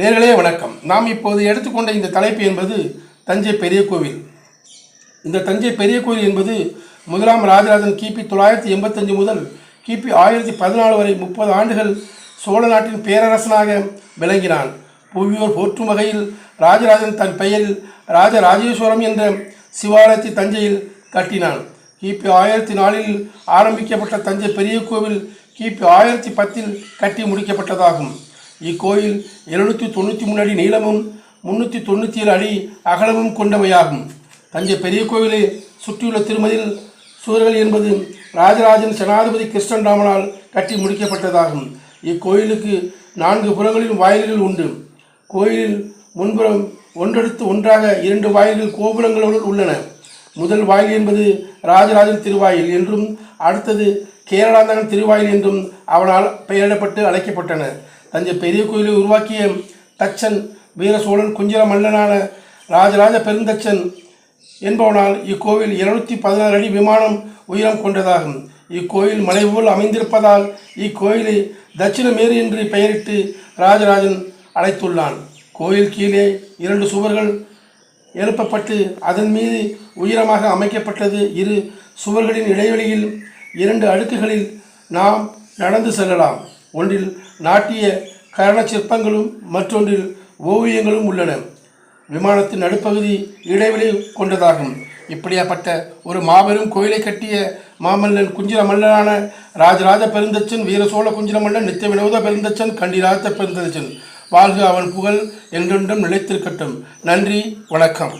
நேர்களே வணக்கம். நாம் இப்போது எடுத்துக்கொண்ட இந்த தலைப்பு என்பது தஞ்சை பெரிய கோவில். இந்த தஞ்சை பெரிய கோவில் என்பது முதலாம் ராஜராஜன் கிபி தொள்ளாயிரத்தி எண்பத்தஞ்சு முதல் கிபி ஆயிரத்தி பதினாலு வரை முப்பது ஆண்டுகள் சோழ நாட்டின் பேரரசனாக விளங்கினான். புவியோர் போற்றும் வகையில் ராஜராஜன் தன் பெயரில் ராஜராஜேஸ்வரம் என்ற சிவாலயத்தை தஞ்சையில் கட்டினான். கிபி ஆயிரத்தி நாலில் ஆரம்பிக்கப்பட்ட தஞ்சை பெரிய கோவில் கிபி ஆயிரத்தி பத்தில் கட்டி முடிக்கப்பட்டதாகும். இக்கோயில் எழுநூற்றி தொண்ணூற்றி மூணு அடி நீளமும் முன்னூற்றி தொண்ணூற்றி ஏழு அடி அகலமும் கொண்டவையாகும். தஞ்சை பெரிய கோவிலை சுற்றியுள்ள திருமதில் சுவர்கள் என்பது ராஜராஜன் சனாதிபதி கிருஷ்ணன்ராமனால் கட்டி முடிக்கப்பட்டதாகும். இக்கோயிலுக்கு நான்கு புறங்களிலும் வாயில்கள் உண்டு. கோயிலில் முன்புறம் ஒன்றடுத்து ஒன்றாக இரண்டு வாயில்கள் கோபுரங்களோடு உள்ளன. முதல் வாயில் என்பது ராஜராஜன் திருவாயில் என்றும் அடுத்தது கேரளாந்தகன் திருவாயில் என்றும் அவனால் பெயரிடப்பட்டு அழைக்கப்பட்டன. தஞ்சை பெரிய கோயிலை உருவாக்கிய தச்சன் வீர சோழன் குஞ்சிர மன்னனான ராஜராஜ பெருந்தச்சன் என்பவனால் இக்கோவில் இருநூத்தி பதினாறு அடி விமானம் உயரம் கொண்டதாகும். இக்கோயில் மலை போல் அமைந்திருப்பதால் இக்கோயிலை தட்சிணமேரி என்று பெயரிட்டு ராஜராஜன் அழைத்துள்ளான். கோயில் கீழே இரண்டு சுவர்கள் எழுப்பப்பட்டு அதன் மீது உயரமாக அமைக்கப்பட்டது இரு சுவர்களின் இடைவெளியில் இரண்டு அடுக்குகளில் நாம் நடந்து செல்லலாம். ஒன்றில் நாட்டிய கரண சிற்பங்களும் மற்றொன்றில் ஓவியங்களும் உள்ளன. விமானத்தின் நடுப்பகுதி இடைவெளி கொண்டதாகும். இப்படியாப்பட்ட ஒரு மாபெரும் கோயிலை கட்டிய மாமல்லன் குஞ்சிர மல்லனான ராஜராஜ பெருந்தச்சன் வீர சோழ குஞ்சிர மன்னன் நித்திய வினோத பெருந்தச்சன் கண்டிராஜ பெருந்தச்சன். வாழ்க அவன் புகழ் என்றென்றும் நிலைத்திருக்கட்டும். நன்றி வணக்கம்.